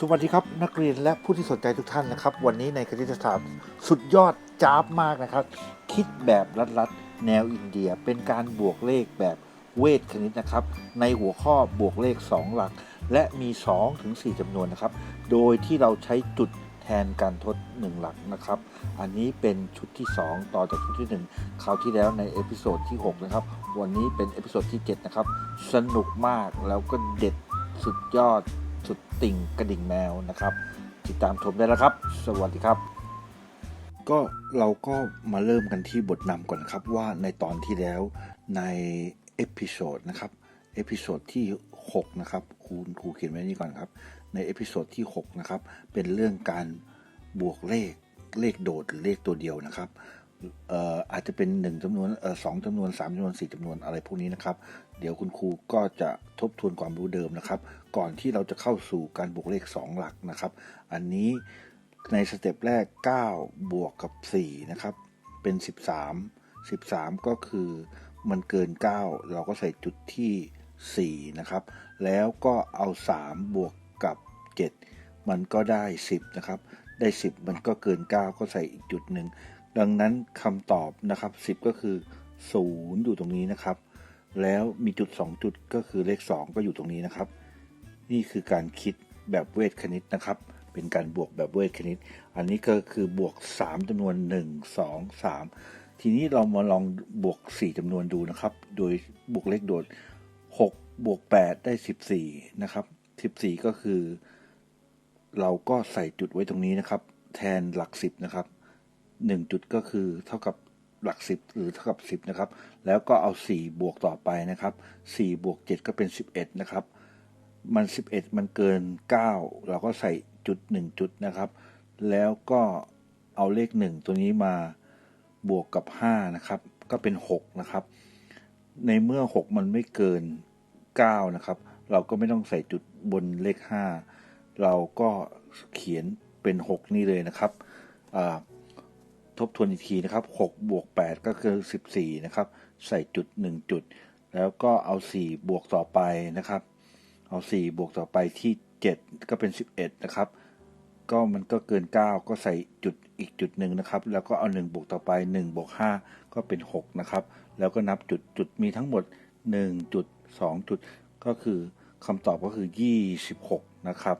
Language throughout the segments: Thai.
สวัสดีครับนักเรียนและผู้ที่สนใจทุกท่านนะครับ วันนี้ในคณิตศาสตร์สุดยอดจ้าบมากนะครับ คิดแบบลัดๆ แนวอินเดีย เป็นการบวกเลขแบบเวทคณิตนะครับ ในหัวข้อบวกเลข 2 หลัก และมี 2 ถึง 4จำนวนนะครับ โดยที่เราใช้จุดแทนการทด 1 หลักนะครับ อันนี้เป็นชุดที่ 2 ต่อจากชุดที่ 1 คราวที่แล้วในเอพิโซดที่ 6 นะครับ วันนี้เป็นเอพิโซดที่ 7 นะครับ สนุกมากแล้วก็เด็ดสุดยอด สุดติ่งกระดิ่งแมวนะครับ ติดตามชมได้แล้วครับ สวัสดีครับ ก็เราก็มาเริ่มกันที่บทนำก่อนครับว่าในตอนที่แล้วในเอพิโซดนะครับเอพิโซดที่6นะครับครูครูเขียนไว้นี่ก่อนครับ ในเอพิโซดที่6นะครับเป็นเรื่องการบวกเลขเลขโดดหรือเลขตัวเดียวนะครับ อาจจะเป็น1จำนวนสองจำนวน3จำนวน4จำนวนอะไรพวกนี้นะครับ เดี๋ยวคุณครูก็จะทบทวนความรู้เดิมนะครับ ก่อนที่เราจะเข้าสู่การบวกเลข 2 หลักนะครับ อันนี้ในสเต็ปแรก 9 บวกกับ4นะครับเป็น 13 13 ก็คือมันเกิน 9 เราก็ใส่จุดที่ 4 นะครับ แล้วก็เอา 3 บวกกับ 7 มันก็ได้ 10 นะครับ ได้ 10 มันก็เกิน 9 ก็ใส่อีกจุดหนึ่ง ดังนั้นคำตอบนะครับ 10 ก็คือ 0 อยู่ตรงนี้นะครับ แล้วมีจุด 2 จุดก็คือเลข 2 ก็อยู่ตรงนี้นะครับ นี่คือการคิดแบบเวทคณิตนะครับ เป็นการบวกแบบเวทคณิต อันนี้ก็คือบวก 3จำนวน 1 2 3 ทีนี้เรามาลองบวก 4จำนวนดูนะครับ โดยบวกเลขโดด 6 บวก 8 ได้ 14 นะครับ 14 ก็คือ เราก็ใส่จุดไว้ตรงนี้นะครับ แทนหลัก 10 นะครับ 1 จุดก็คือเท่ากับหลัก 10 หรือเท่ากับ 10 นะครับ แล้วก็เอา 4 บวกต่อไปนะครับ4บวก 7 ก็เป็น 11 นะครับ มัน 11 มันเกิน 9 เราก็ใส่จุด 1 จุดนะครับ แล้วก็เอาเลข 1 ตัวนี้มาบวกกับ 5 นะครับ ก็เป็น 6 นะครับ ในเมื่อ 6 มันไม่เกิน 9 นะครับ เราก็ไม่ต้องใส่จุดบนเลข 5 เราก็เขียนเป็น 6 นี่เลยนะครับอ่า ทบทวนอีกทีนะครับ6บวก8ก็คือ 14 นะครับ ใส่จุด 1 จุด แล้วก็เอา 4 บวกต่อไปนะครับ เอา 4 บวกต่อไปที่ 7 ก็เป็น 11 นะครับ ก็มันก็เกิน 9 ก็ใส่จุดอีกจุดหนึ่งนะครับ แล้วก็เอา 1 บวกต่อไป 1 บวก 5 ก็เป็น 6 นะครับ แล้วก็นับจุดจุดมีทั้งหมด 1 จุด 2 จุด ก็คือคำตอบก็คือ 26 นะครับ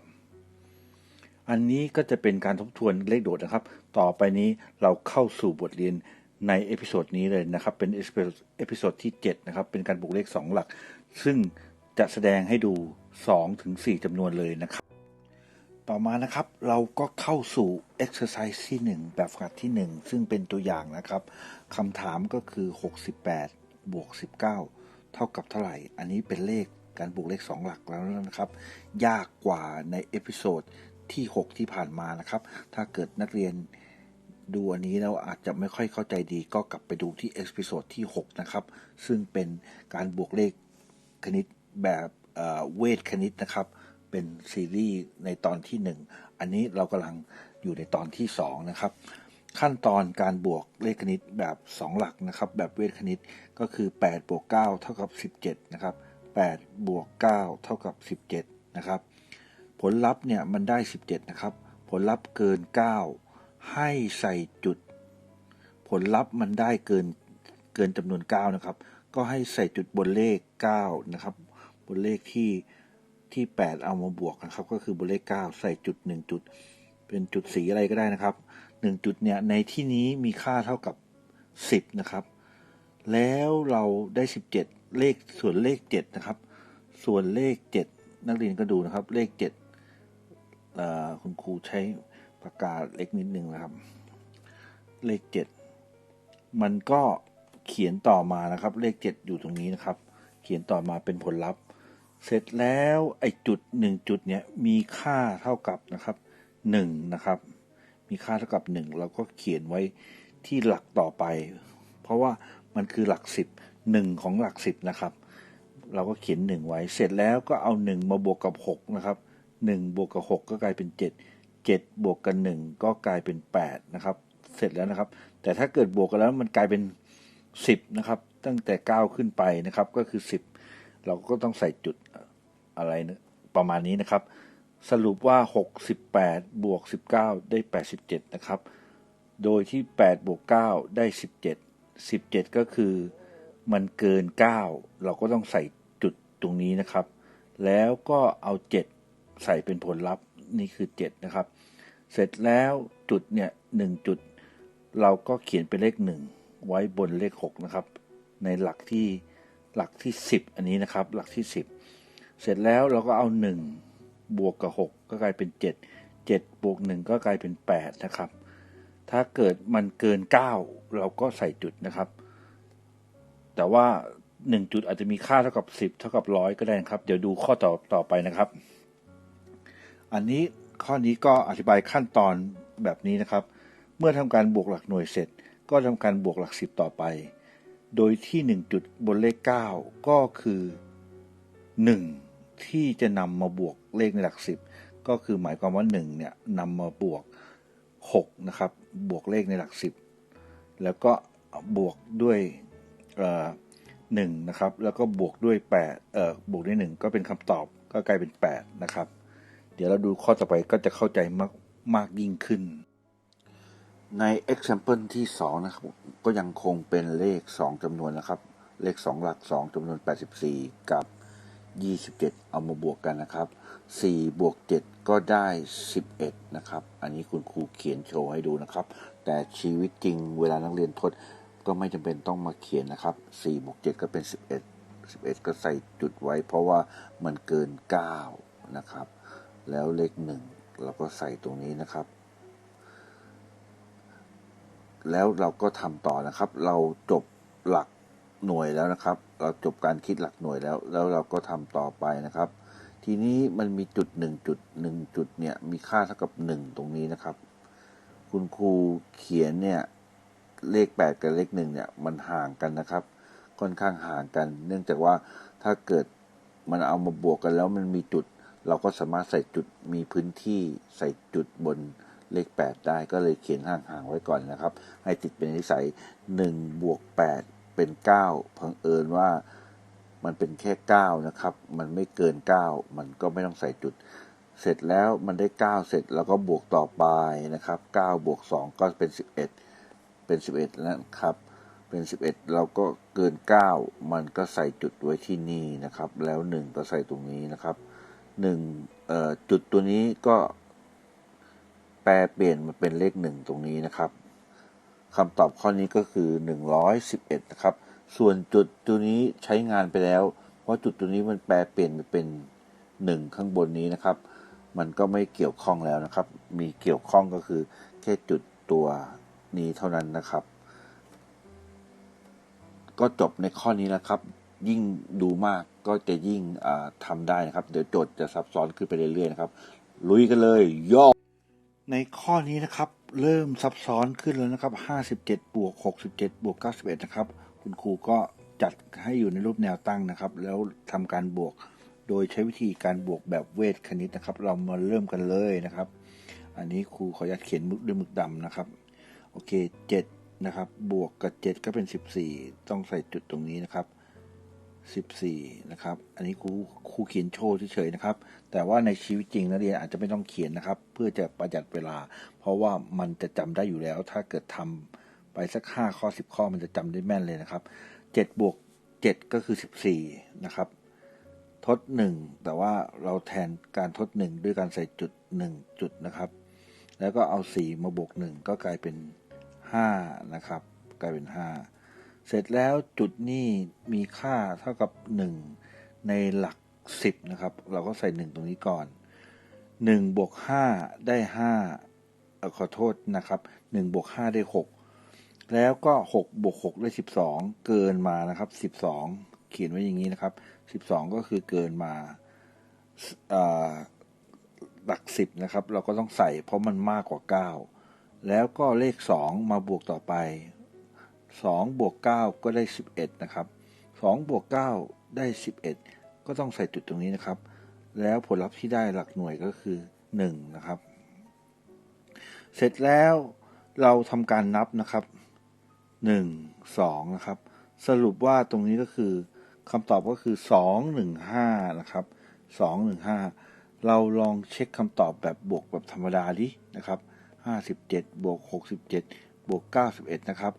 อันนี้ก็จะเป็นการทบทวนเลขโดดนะครับ ต่อไปนี้เราเข้าสู่บทเรียนในเอพิโซดนี้เลยนะครับ เป็นเอพิโซดที่ 7 นะครับ เป็นการบวกเลข 2 หลัก ซึ่งจะแสดงให้ดู2ถึง4จำนวนเลยนะครับ ต่อมานะครับเราก็เข้าสู่ exercise ที่ 1 แบบฝึกหัดที่ 1 ซึ่งเป็นตัวอย่างนะครับคำถามก็คือ 68 บวก 19 เท่ากับเท่าไหร่ อันนี้เป็นเลขการบวกเลข 2 หลักแล้วนะครับ ยากกว่าในเอพิโซดที่ 6 ที่ผ่านมานะครับ ถ้าเกิดนักเรียน ดูอันนี้แล้วอาจจะไม่ค่อยเข้าใจดีก็กลับไปดูที่เอพิโซดที่ 6 นะครับ ซึ่งเป็นการบวกเลขคณิตแบบเวทคณิตนะครับ เป็นซีรีส์ในตอนที่ 1 อันนี้เรากำลังอยู่ในตอนที่ 2 นะครับ ขั้นตอนการบวกเลขคณิตแบบ 2 หลักนะครับ แบบเวทคณิตก็คือ8บวก9เท่ากับ17นะครับ8บวก9เท่ากับ17นะครับ ผลลัพธ์เนี่ยมันได้ 17นะครับ ผลลัพธ์เกิน 9 ให้ใส่จุด ผลลัพธ์มันได้เกินเกินจำนวน 9 นะครับ ก็ให้ใส่จุดบนเลข 9 นะครับ บนเลขที่ที่ 8 เอามาบวกนะครับ ก็คือบนเลข 9 ใส่จุด 1 จุด เป็นจุดสีอะไรก็ได้นะครับ 1 จุดเนี่ยในที่นี้มีค่าเท่ากับ 10 นะครับ แล้วเราได้ 17 เลขส่วนเลข 7 นะครับ ส่วนเลข 7 นักเรียนก็ดูนะครับ เลข7เอ่อคุณครูใช้ ปากกาเล็กนิดนึงนะครับ เลข7มันก็เขียนต่อมานะครับ เลข7อยู่ตรงนี้นะครับ เขียนต่อมาเป็นผลลัพธ์ เสร็จแล้วไอ้จุด1จุดเนี่ยมีค่าเท่ากับนะครับ1นะครับ มีค่าเท่ากับ1เราก็เขียนไว้ที่หลักต่อไป เพราะว่ามันคือหลัก10 1ของหลัก10นะครับ เราก็เขียน1ไว้ เสร็จแล้วก็เอา1มาบวกกับ6นะครับ1บวกกับ6ก็กลายเป็น7 7 บวกกับ1ก็กลายเป็น 8 นะครับ เสร็จแล้วนะครับ แต่ถ้าเกิดบวกกันแล้วมันกลายเป็น 10 นะครับ ตั้งแต่ 9 ขึ้นไปนะครับ ก็คือ 10 เราก็ต้องใส่จุดอะไรนะประมาณนี้นะครับ สรุปว่า 68 บวก 19 ได้ 87 นะครับ โดยที่ 8 บวก 9 ได้ 17 17 ก็คือมันเกิน 9 เราก็ต้องใส่จุดตรงนี้นะครับ แล้วก็เอา 7 ใส่เป็นผลลัพธ์ นี่คือ 7 นะครับ เสร็จแล้วจุดเนี่ย1จุด เราก็เขียนเป็นเลข 1 ไว้บนเลข 6 นะครับ ในหลักที่หลักที่ 10 อันนี้นะครับ หลักที่ 10 เสร็จแล้วเราก็เอา 1 บวกกับ 6 ก็กลายเป็น 7 7บวก1ก็กลายเป็น 8 นะครับ ถ้าเกิดมันเกิน 9 เราก็ใส่จุดนะครับ แต่ว่า 1 จุดอาจจะมีค่าเท่ากับ 10 เท่ากับร้อยก็ได้นะครับ เดี๋ยวดูข้อต่อต่อไปนะครับ อันนี้ข้อนี้ก็อธิบายขั้นตอนแบบนี้นะครับ เมื่อทำการบวกหลักหน่วยเสร็จ ก็ทำการบวกหลัก10ต่อไป โดยที่ 1 จุดบนเลข 9 ก็คือ 1 ที่จะนำมาบวกเลขในหลัก 10 ก็คือหมายความว่า1เนี่ยนำมาบวก6นะครับบวกเลขในหลัก 10 แล้วก็บวกด้วยเอ่อ1นะครับแล้วก็บวกด้วย8เอ่อบวกด้วย 1 ก็เป็นคำตอบก็กลายเป็น 8 นะครับ เดี๋ยวเราดูข้อต่อไปก็จะเข้าใจมากมากยิ่งขึ้น ใน example ที่ 2 นะครับ ก็ยังคงเป็นเลข 2จำนวนนะครับ เลข 2 หลัก 2จำนวน 84 กับ 27 เอามาบวกกันนะครับ 4 บวก 7 ก็ได้ 11 นะครับ อันนี้คุณครูเขียนโชว์ให้ดูนะครับ แต่ชีวิตจริงเวลานักเรียนทดก็ไม่จำเป็นต้องมาเขียนนะครับ4บวก7ก็เป็น 11 11 ก็ใส่จุดไว้ เพราะว่ามันเกิน 9 นะครับ แล้วเลข1เราก็ใส่ตรงนี้นะครับ แล้วเราก็ทำต่อนะครับ เราจบหลักหน่วยแล้วนะครับ เราจบการคิดหลักหน่วยแล้ว แล้วเราก็ทำต่อไปนะครับ ทีนี้มันมีจุดหนึ่งจุดหนึ่งจุดเนี่ยมีค่าเท่ากับหนึ่งตรงนี้นะครับ คุณครูเขียนเนี่ยเลขแปดกับเลขหนึ่งเนี่ยมันห่างกันนะครับ ค่อนข้างห่างกัน เนื่องจากว่าถ้าเกิดมันเอามาบวกกันแล้วมันมีจุด เราก็สามารถใส่จุดมีพื้นที่ใส่จุดบนเลข 8 ได้ก็เลยเขียนห่างๆไว้ก่อนนะครับ ให้ติดเป็นนิสัย1บวก8เป็น 9 พังเอิญว่ามันเป็นแค่ 9 นะครับ มันไม่เกิน 9 มันก็ไม่ต้องใส่จุด เสร็จแล้วมันได้ 9 เสร็จแล้วก็บวกต่อไปนะครับ9บวก2ก็เป็น 11 เป็น 11นะครับเป็น 11 เราก็เกิน 9 มันก็ใส่จุดไว้ที่นี่นะครับ แล้ว 1 ก็ใส่ตรงนี้นะครับ 1เอ่อจุดตัวนี้ก็แปลเปลี่ยนมาเป็นเลข1ตรงนี้นะครับคำตอบข้อนี้ก็คือ 111 นะครับ ส่วนจุดตัวนี้ใช้งานไปแล้ว เพราะจุดตัวนี้มันแปลเปลี่ยนไปเป็น 1 ข้างบนนี้นะครับ มันก็ไม่เกี่ยวข้องแล้วนะครับ มีเกี่ยวข้องก็คือแค่จุดตัวนี้เท่านั้นนะครับ ก็จบในข้อนี้นะครับ ยิ่งดูมากก็จะยิ่งทำได้นะครับ เดี๋ยวโจทย์จะซับซ้อนขึ้นไปเรื่อยๆนะครับ ลุยกันเลยย่อในข้อนี้นะครับ เริ่มซับซ้อนขึ้นแล้วนะครับ 57 บวก 67 บวก 91 นะครับ คุณครูก็จัดให้อยู่ในรูปแนวตั้งนะครับ แล้วทำการบวกโดยใช้วิธีการบวกแบบเวทคณิตนะครับ เรามาเริ่มกันเลยนะครับ อันนี้ครูขออนุญาตเขียนมึกด้วยหมึกดำนะครับ โอเค 7 นะครับ บวกกับ 7 ก็เป็น 14 ต้องใส่จุดตรงนี้นะครับ 14 นะครับ อันนี้ครูครูเขียนโชว์เฉยๆนะครับ แต่ว่าในชีวิตจริงนักเรียนอาจจะไม่ต้องเขียนนะครับ เพื่อจะประหยัดเวลา เพราะว่ามันจะจำได้อยู่แล้ว ถ้าเกิดทำไปสัก 5 ข้อ 10 ข้อมันจะจำได้แม่นเลยนะครับ7บวก7ก็คือ 14 นะครับ ทด 1 แต่ว่าเราแทนการทด 1 ด้วยการใส่จุด 1 จุดนะครับ แล้วก็เอา 4 มาบวก 1 ก็กลายเป็น 5 นะครับ กลายเป็น 5 เสร็จแล้วจุดนี้มีค่าเท่ากับ 1 ในหลัก 10 นะครับ เราก็ใส่ 1 ตรงนี้ก่อน 1 บวก 5 ได้5เออขอโทษนะครับ 1 บวก 5 ได้ 6 แล้วก็ 6 บวก 6 ได้ 12 เกินมานะครับ 12 เขียนไว้อย่างนี้นะครับ 12 ก็คือเกินมาหลัก 10 นะครับ เราก็ต้องใส่เพราะมันมากกว่า 9 แล้วก็เลข 2 มาบวกต่อไป 2บวก9ก็ได้ 11 นะครับ2บวก9ได้ 11 ก็ต้องใส่จุดตรงนี้นะครับ แล้วผลลัพธ์ที่ได้หลักหน่วยก็คือ 1 นะครับ เสร็จแล้วเราทำการนับนะครับ 1 2 นะครับ สรุปว่าตรงนี้ก็คือคำตอบก็คือ 215 นะครับ 215 เราลองเช็คคำตอบแบบบวกแบบธรรมดาดินะครับ 57 บวก 67 บวก 91 นะครับ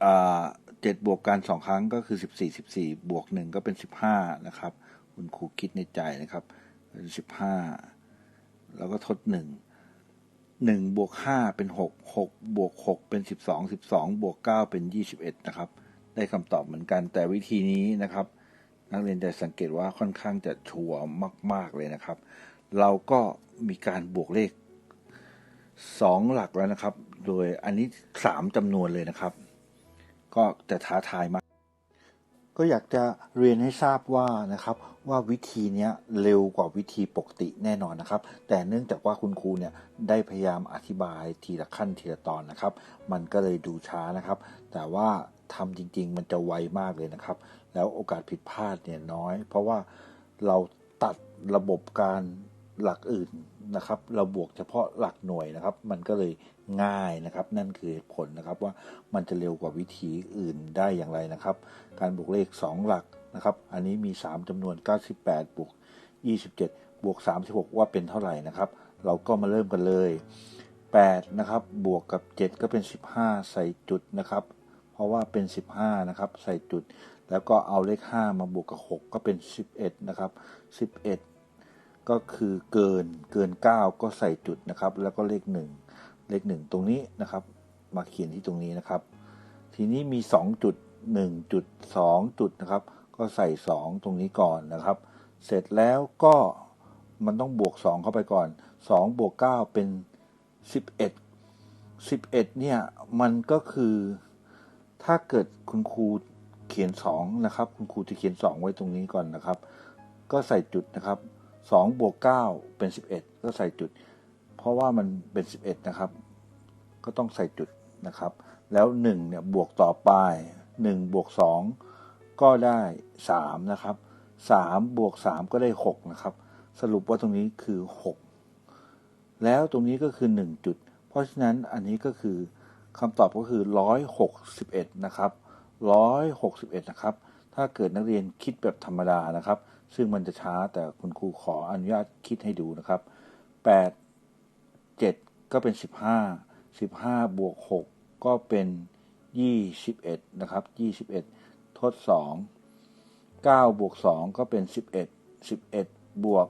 7อ่า7บวกกัน2ครั้งก็คือ14 14บสี่บวก1ก็เป็น15นะครับ คุณครูคิดในใจนะครับเป็น15แล้วก็ทด1 1บวก5เป็น6 6บวก6เป็น12 12บสองบวก9เป็น21นะครับ ได้คำตอบเหมือนกันแต่วิธีนี้นะครับ นักเรียนจะสังเกตว่าค่อนข้างจะชัวร์มาก ๆเลยนะครับ เราก็มีการบวกเลข2หลักแล้วนะครับ โดยอันนี้3จำนวนเลยนะครับ ก็จะท้าทายมาก ก็อยากจะเรียนให้ทราบว่านะครับว่าวิธีนี้เร็วกว่าวิธีปกติแน่นอนนะครับ แต่เนื่องจากว่าคุณครูเนี่ยได้พยายามอธิบายทีละขั้นทีละตอนนะครับ มันก็เลยดูช้านะครับ แต่ว่าทำจริง ๆ มันจะไวมากเลยนะครับ แล้วโอกาสผิดพลาดเนี่ยน้อย เพราะว่าเราตัดระบบการหลักอื่น นะครับ เราบวกเฉพาะหลักหน่วยนะครับ มันก็เลยง่ายนะครับ นั่นคือผลนะครับว่ามันจะเร็วกว่าวิธีอื่นได้อย่างไรนะครับ การบวกเลข 2 หลักนะครับ อันนี้มี 3จำนวน 98 บวก 27 บวก 36 ว่าเป็นเท่าไหร่นะครับ เราก็มาเริ่มกันเลย 8 นะครับ บวกกับ 7 ก็เป็น 15 ใส่จุดนะครับ เพราะว่าเป็น 15 นะครับ ใส่จุด แล้วก็เอาเลข 5 มาบวกกับ 6 ก็เป็น 11 นะครับ 11 ก็คือเกินเกิน 9 ก็ใส่จุดนะครับ แล้วก็เลข 1 เลข 1 ตรงนี้นะครับ มาเขียนที่ตรงนี้นะครับ ทีนี้มี 2 จุด 1 จุด 2 จุดนะครับ ก็ใส่ 2 ตรงนี้ก่อนนะครับ เสร็จแล้วก็มันต้องบวก 2 เข้าไปก่อน 2 บวก 9 เป็น 11 11 เนี่ย มันก็คือถ้าเกิดคุณครูเขียน 2 นะครับ คุณครูจะเขียน 2 ไว้ตรงนี้ก่อนนะครับ ก็ใส่จุดนะครับ 2บวก9เป็น 11 ก็ใส่จุด เพราะว่ามันเป็น 11 นะครับ ก็ต้องใส่จุดนะครับ แล้ว1เนี่ยบวกต่อไป 1 บวก 2 ก็ได้ 3 นะครับ 3 บวก 3 ก็ได้ 6 นะครับ สรุปว่าตรงนี้คือ 6 แล้วตรงนี้ก็คือ 1 จุด เพราะฉะนั้นอันนี้ก็คือคำตอบก็คือ 161 นะครับ 161 นะครับ ถ้าเกิดนักเรียนคิดแบบธรรมดานะครับ ซึ่งมันจะช้าแต่คุณครูขออนุญาตคิดให้ดูนะครับ 8 7 ก็เป็น 15 15 บวก 6 ก็เป็น 21 นะครับ 21 ทด 2 9 บวก 2 ก็เป็น 11 11 บวก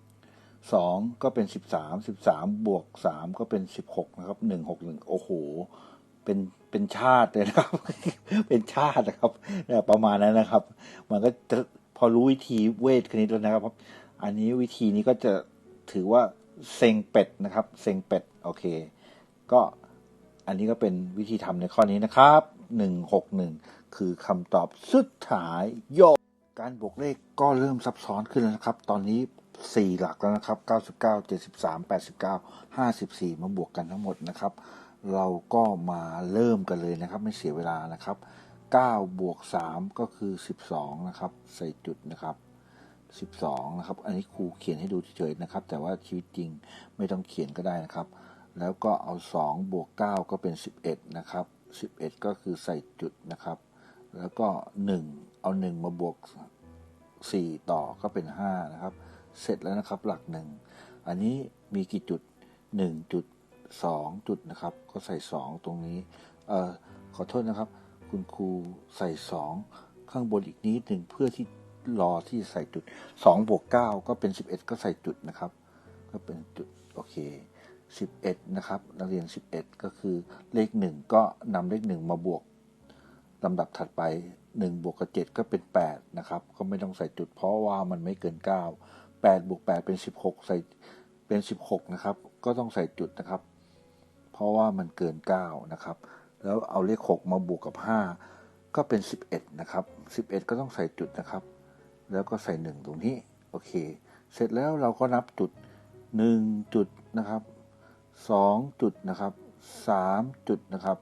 2 ก็เป็น 13 13 บวก 3 ก็เป็น 16 นะครับ 161 โอ้โห เป็น เป็นชาติเลยนะครับ เป็นชาตินะครับเนี่ยประมาณนั้นนะครับ มันก็จะพอรู้วิธีเวทคณิตแล้วนะครับ อันนี้วิธีนี้ก็จะถือว่าเซ็งเป็ดนะครับ เซ็งเป็ดโอเค ก็อันนี้ก็เป็นวิธีทำในข้อนี้นะครับ161คือคำตอบสุดท้ายโยกการบวกเลขก็เริ่มซับซ้อนขึ้นแล้วนะครับ ตอนนี้ 4 หลักแล้วนะครับ 99 73 89 54 มาบวกกันทั้งหมดนะครับ เราก็มาเริ่มกันเลยนะครับ ไม่เสียเวลานะครับ9บวก3ก็คือ 12 นะครับ ใส่จุดนะครับ 12 นะครับ อันนี้ครูเขียนให้ดูเฉยๆนะครับ แต่ว่าชีวิตจริงไม่ต้องเขียนก็ได้นะครับ แล้วก็เอา 2 บวก 9 ก็เป็น 11 นะครับ 11 ก็คือใส่จุดนะครับ แล้วก็ 1 เอา 1 มาบวก 4 ต่อก็เป็น 5 นะครับ เสร็จแล้วนะครับหลัก 1 อันนี้มีกี่จุด 1 จุด 2 จุดนะครับ ก็ใส่ 2 ตรงนี้เอ่อขอโทษนะครับ คุณครูใส่ 2 ข้างบนอีกนิดหนึ่งเพื่อที่รอที่ใส่จุด2บวก9ก็เป็น 11 ก็ใส่จุดนะครับ ก็เป็นจุดโอเค 11 นะครับ นักเรียน 11 ก็คือเลข 1 ก็นำเลข 1 มาบวกลำดับถัดไป 1 บวกกับ 7 ก็เป็น 8 นะครับ ก็ไม่ต้องใส่จุดเพราะว่ามันไม่เกิน 9 8 บวก 8 เป็น 16 ใส่เป็น 16 นะครับ ก็ต้องใส่จุดนะครับ เพราะว่ามันเกิน 9 นะครับ แล้วเอาเลข 6 มาบวกกับ 5 ก็เป็น 11 นะครับ 11 ก็ต้องใส่จุดนะครับ แล้วก็ใส่ 1 ตรงนี้ โอเค เสร็จแล้วเราก็นับจุด 1 จุดนะครับ 2 จุดนะครับ 3 จุดนะครับ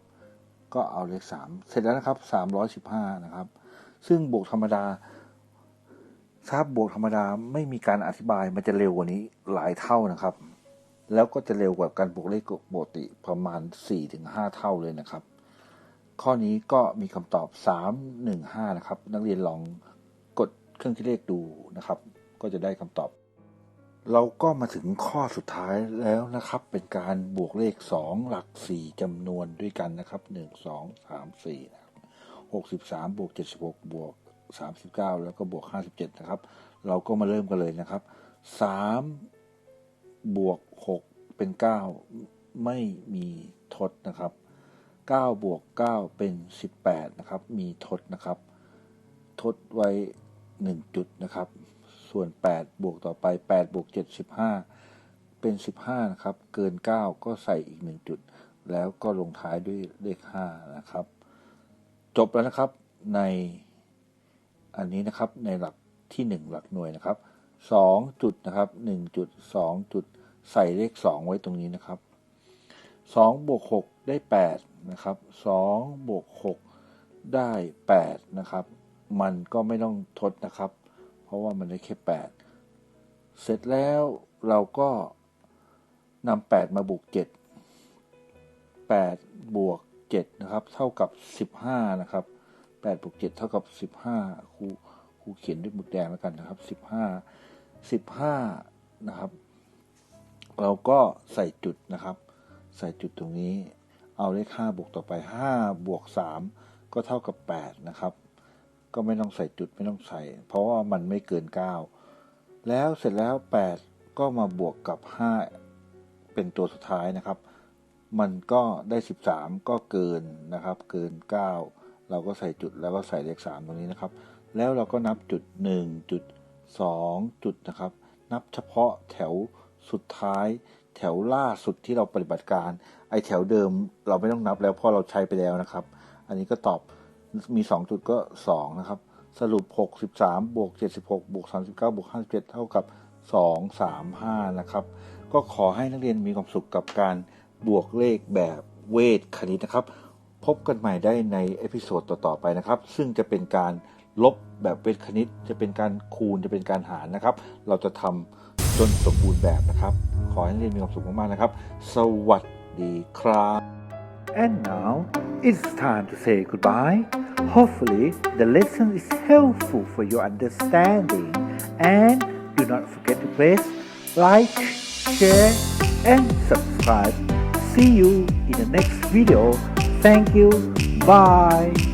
ก็เอาเลข 3 เสร็จแล้วนะครับ 315 นะครับ ซึ่งบวกธรรมดาถ้าบบวกธรรมดาไม่มีการอธิบายมันจะเร็วกว่านี้หลายเท่านะครับ แล้วก็จะเร็วกว่าการบวกเลขปกติประมาณ 4-5 เท่าเลยนะครับ ข้อนี้ก็มีคำตอบ 315 นะครับ นักเรียนลองกดเครื่องคิดเลขดูนะครับ ก็จะได้คำตอบ เราก็มาถึงข้อสุดท้ายแล้วนะครับ เป็นการบวกเลข 2 หลัก 4จำนวนด้วยกันนะครับ 1 2 3 4นะครับ63บวก76บวก39 แล้วก็บวก 57 นะครับ เราก็มาเริ่มกันเลยนะครับ 3 บวก เป็น 9 ไม่มีทดนะครับ9บวก9เป็น 18นะครับ มีทดนะครับ ทดไว้ 1 จุดนะครับ ส่วน 8 บวกต่อไป 8 บวก 7 15 เป็น 15 นะครับ เกิน 9 ก็ใส่อีก 1 จุด แล้วก็ลงท้ายด้วยเลข 5 นะครับ จบแล้วนะครับในอันนี้นะครับในหลักที่ 1 หลักหน่วยนะครับ 2 จุดนะครับ 1 จุด 2 จุด ใส่เลข 2 ไว้ตรงนี้นะครับ2บวก6ได้8นะครับ2บวก6ได้8นะครับมันก็ไม่ต้องทดนะครับ เพราะว่ามันได้แค่ 8 เสร็จแล้วเราก็นำ8มาบวก7 8บวก7นะครับเท่ากับ 15นะครับ8บวก7เท่ากับ 15ครูครูเขียนด้วยหมึกแดงแล้วกันนะครับ 15 15นะครับ เราก็ใส่จุดนะครับ ใส่จุดตรงนี้ เอาเลข5บวกต่อไป5บวก3ก็เท่ากับ8นะครับ ก็ไม่ต้องใส่จุดไม่ต้องใส่ เพราะว่ามันไม่เกิน 9 แล้วเสร็จแล้ว 8 ก็มาบวกกับ 5 เป็นตัวสุดท้ายนะครับ มันก็ได้ 13 ก็เกินนะครับ เกิน 9 เราก็ใส่จุดแล้วก็ใส่เลข 3 ตรงนี้นะครับ แล้วเราก็นับจุด 1 จุด2จุดนะครับ นับเฉพาะแถว สุดท้ายแถวล่าสุดที่เราปฏิบัติการ ไอแถวเดิมเราไม่ต้องนับแล้วเพราะเราใช้ไปแล้วนะครับ อันนี้ก็ตอบมี 2 จุดก็ 2 นะครับ สรุป 63 บวก 76 บวก 39 บวก 57 เท่ากับ 2 3 5 นะครับ ก็ขอให้นักเรียนมีความสุขกับการบวกเลขแบบเวทคณิตนะครับ พบกันใหม่ได้ในเอพิโซดต่อ ๆ ไปนะครับ ซึ่งจะเป็นการลบแบบเวทคณิต จะเป็นการคูณจะเป็นการหารนะครับ เราจะทำ จนสมบูรณ์แบบนะครับ ขอให้นักเรียนมีความสุขมากๆนะครับ สวัสดีครับ And now it's time to say goodbye. Hopefully, the lesson is helpful for your understanding. And do not forget to press like, share, and subscribe. See you in the next video. Thank you. Bye.